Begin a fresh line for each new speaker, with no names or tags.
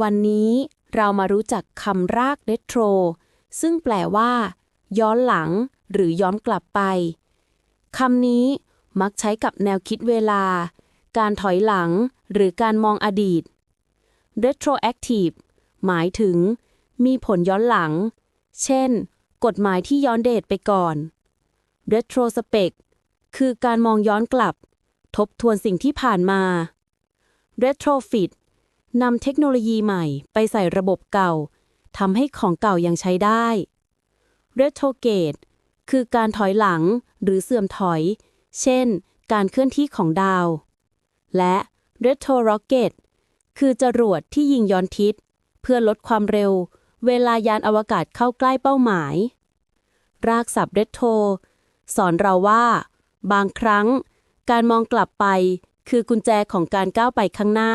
วันนี้เรามารู้จักคำราก retro ซึ่งแปลว่า ย้อนหลัง หรือย้อนกลับไป คำนี้มักใช้กับแนวคิดเวลา การถอยหลัง หรือการมองอดีต retroactive หมายถึง มีผลย้อนหลัง เช่น กฎหมายที่ย้อนเดทไปก่อน retrospect คือการมองย้อนกลับ ทบทวนสิ่งที่ผ่านมา retrofit นำเทคโนโลยีใหม่ไปใส่ระบบเก่าทำให้ของเก่ายังใช้ได้ retrograde คือการถอยหลังหรือเสื่อมถอย เช่น การเคลื่อนที่ของดาว และ retro rocket คือจรวดที่ยิงย้อนทิศ เพื่อลดความเร็ว เวลายานอวกาศเข้าใกล้เป้าหมาย รากศัพท์ retro สอนเราว่า บางครั้ง การมองกลับไปคือกุญแจของการก้าวไปข้างหน้า